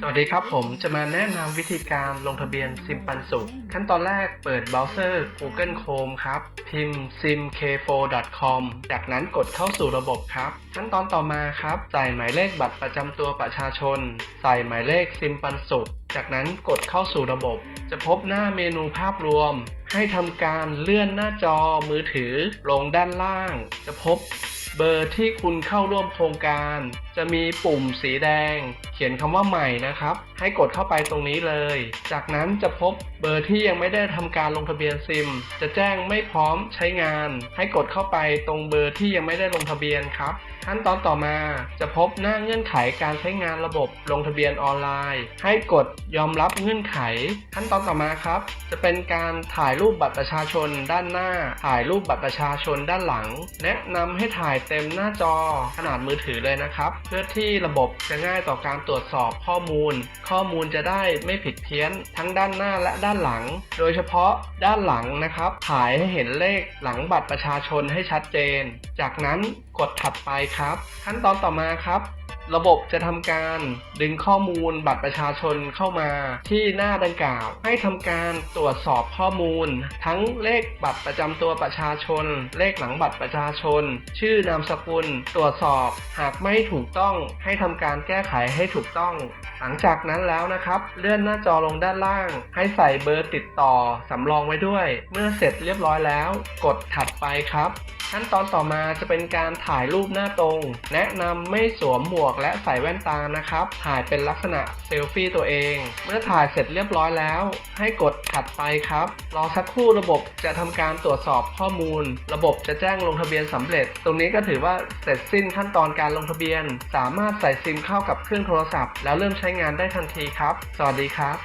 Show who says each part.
Speaker 1: สวัสดีครับผมจะมาแนะนำวิธีการลงทะเบียนซิมปันสุข ขั้นตอนแรกเปิดเบราว์เซอร์ Google Chrome ครับ พิมพ์ simk4.com จากนั้นกดเข้าสู่ระบบครับ ขั้นตอนต่อมาครับ ใส่หมายเลขบัตรประจำตัวประชาชน ใส่หมายเลขซิมปันสุข จากนั้นกดเข้าสู่ระบบ จะพบหน้าเมนูภาพรวม ให้ทำการเลื่อนหน้าจอมือถือลงด้านล่าง จะพบเบอร์ที่คุณเข้าร่วมโครงการ จะมีปุ่มสีแดง เขียนคำว่าใหม่นะครับ ให้กดเข้าไปตรงนี้เลย จากนั้นจะพบเบอร์ที่ยังไม่ได้ทำการลงทะเบียนซิม จะแจ้งไม่พร้อมใช้งาน ให้กดเข้าไปตรงเบอร์ที่ยังไม่ได้ลงทะเบียนครับขั้นตอนต่อมาจะพบหน้าเงื่อนไขการใช้งานระบบลงทะเบียนออนไลน์ ให้กดยอมรับเงื่อนไข ขั้นตอนต่อมาครับ จะเป็นการถ่ายรูปบัตรประชาชนด้านหน้า ถ่ายรูปบัตรประชาชนด้านหลัง แนะนำให้ถ่ายเต็มหน้าจอขนาดมือถือเลยนะครับเพื่อที่ระบบจะง่ายต่อการตรวจสอบข้อมูล ข้อมูลจะได้ไม่ผิดเพี้ยนทั้งด้านหน้าและด้านหลัง โดยเฉพาะด้านหลังนะครับถ่ายให้เห็นเลขหลังบัตรประชาชนให้ชัดเจน จากนั้นกดถัดไปครับ ขั้นตอนต่อมาครับ ระบบจะทำการดึงข้อมูลบัตรประชาชนเข้ามา ที่หน้าดังกล่าว ให้ทำการตรวจสอบข้อมูล ทั้งเลขบัตรประจำตัวประชาชน เลขหลังบัตรประชาชน ชื่อนามสกุล ตรวจสอบ หากไม่ถูกต้องให้ทำการแก้ไขให้ถูกต้องหลังจากนั้นแล้วนะครับ เลื่อนหน้าจอลงด้านล่าง ให้ใส่เบอร์ติดต่อสำรองไว้ด้วย เมื่อเสร็จเรียบร้อยแล้ว กดถัดไปครับขั้นตอนต่อมาจะเป็นการถ่ายรูปหน้าตรง แนะนำไม่สวมหมวกและใส่แว่นตานะครับ ถ่ายเป็นลักษณะเซลฟี่ตัวเอง เมื่อถ่ายเสร็จเรียบร้อยแล้ว ให้กดถัดไปครับรอสักครู่ระบบจะทำการตรวจสอบข้อมูล ระบบจะแจ้งลงทะเบียนสำเร็จ ตรงนี้ก็ถือว่าเสร็จสิ้นขั้นตอนการลงทะเบียน สามารถใส่ซิมเข้ากับเครื่องโทรศัพท์แล้วเริ่มใช้งานได้ทันทีครับ สวัสดีครับ